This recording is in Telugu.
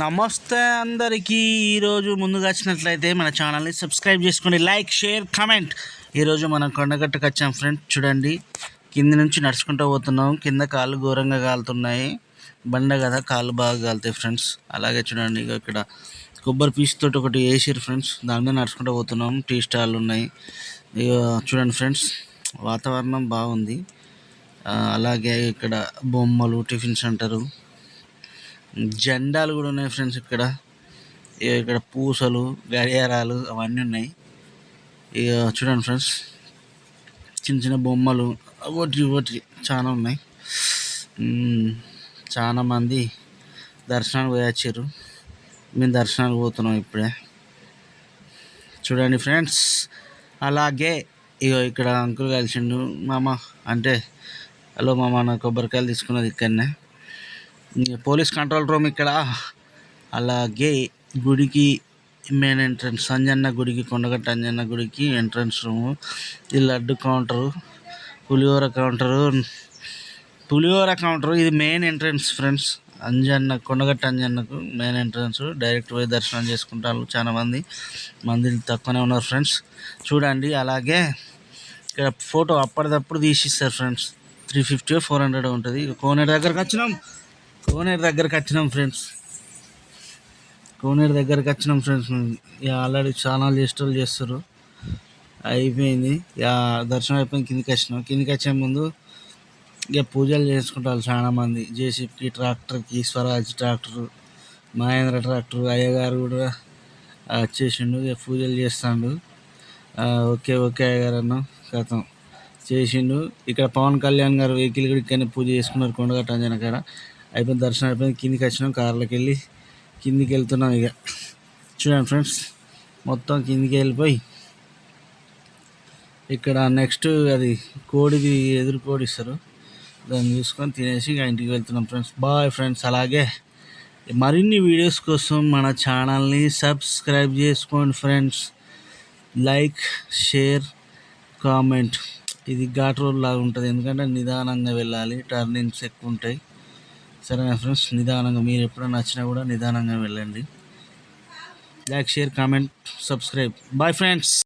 నమస్తే అందరికీ. ఈరోజు ముందుగా వచ్చినట్లయితే మన ఛానల్ని సబ్స్క్రైబ్ చేసుకోండి లైక్ షేర్ కామెంట్. ఈరోజు మనం కొండగట్టుకు వచ్చాం ఫ్రెండ్స్ చూడండి. కింద నుంచి నడుచుకుంటూ పోతున్నాం. కింద కాళ్ళు ఘోరంగా కాలుతున్నాయి బండ కదా కాళ్ళు బాగా కాలుతాయి ఫ్రెండ్స్. అలాగే చూడండి ఇక ఇక్కడ కొబ్బరి పీస్ తోటి ఒకటి వేసారు ఫ్రెండ్స్. దాని మీద నడుచుకుంటూ పోతున్నాం. టీ స్టాల్ ఉన్నాయి. ఇక చూడండి ఫ్రెండ్స్ వాతావరణం బాగుంది. అలాగే ఇక్కడ బొమ్మలు టిఫిన్ సెంటరు. జెండాలు కూడా ఉన్నాయి ఫ్రెండ్స్ ఇక్కడ. ఇక్కడ పూసలు గడియారాలు అవన్నీ ఉన్నాయి. ఇక చూడండి ఫ్రెండ్స్ చిన్న చిన్న బొమ్మలు ఒకటి ఒకటి చాలా ఉన్నాయి. చాలా మంది దర్శనానికి పోయి వచ్చారు. మేము దర్శనానికి పోతున్నాం ఇప్పుడే. చూడండి ఫ్రెండ్స్ అలాగే ఇగో ఇక్కడ అంకుల్ కలిసిండు మామ అంటే హలో మామ నా కొబ్బరికాయలు తీసుకున్నది ఇక్కడనే. పోలీస్ కంట్రోల్ రూమ్ ఇక్కడ. అలాగే గుడికి మెయిన్ ఎంట్రన్స్ అంజన్న గుడికి కొండగట్ట అంజన్న గుడికి ఎంట్రన్స్ రూము ఇది లడ్డు కౌంటరు పులిహోర కౌంటరు పులిహోర కౌంటరు ఇది main entrance friends Anjanna Kondagattu అంజన్నకు main entrance direct పోయి దర్శనం చేసుకుంటారు చాలామంది మంది. తక్కువనే ఉన్నారు ఫ్రెండ్స్ చూడండి అలాగే ఇక్కడ ఫోటో అప్పటిదప్పుడు తీసిస్తారు friends three fifty four hundred ఉంటుంది. ఇక కోనేరు దగ్గరకు వచ్చినాం. కోనేరు దగ్గరకు వచ్చినాం ఫ్రెండ్స్ కోనేరు దగ్గరకు వచ్చినాం ఫ్రెండ్స్ ఇక ఆల్రెడీ చాలా లిస్టులు చేస్తారు అయిపోయింది. ఇక దర్శనం అయిపోయింది కిందికి వచ్చినాం. కిందికి వచ్చే ముందు ఇక పూజలు చేసుకుంటారు చాలా మంది. జేసీబీకి ట్రాక్టర్కి స్వరాజ్ ట్రాక్టర్ మహేంద్ర ట్రాక్టర్ అయ్యగారు కూడా వచ్చేసిండు. ఇక పూజలు చేస్తాడు. ఓకే ఓకే అయ్యగారు అన్న కథం. చేసిండు. ఇక్కడ పవన్ కళ్యాణ్ గారు వెహికల్ కూడా ఇక్కడనే పూజ చేసుకున్నారు కొండగట్ట అంజన అయిపోయిన దర్శనం అయిపోయింది. కిందికి వచ్చినాం కార్లోకి వెళ్ళి కిందికి వెళ్తున్నాం ఇక. చూడండి ఫ్రెండ్స్ మొత్తం కిందికి వెళ్ళిపోయి ఇక్కడ నెక్స్ట్ అది కోడిది ఎదురు కోడి ఇస్తారు. దాన్ని చూసుకొని తినేసి ఇక ఇంటికి వెళ్తున్నాం ఫ్రెండ్స్. బాయ్ ఫ్రెండ్స్ అలాగే మరిన్ని వీడియోస్ కోసం మన ఛానల్ని సబ్స్క్రైబ్ చేసుకోండి ఫ్రెండ్స్. Like share comment. ఇది ఘాట్ రోడ్ లాగా ఉంటుంది. ఎందుకంటే నిదానంగా వెళ్ళాలి టర్నింగ్స్ ఎక్కువ ఉంటాయి. సరేనా ఫ్రెండ్స్ నిదానంగా మీరు ఎప్పుడైనా నచ్చినా కూడా నిదానంగా వెళ్ళండి. Like share comment subscribe. Bye friends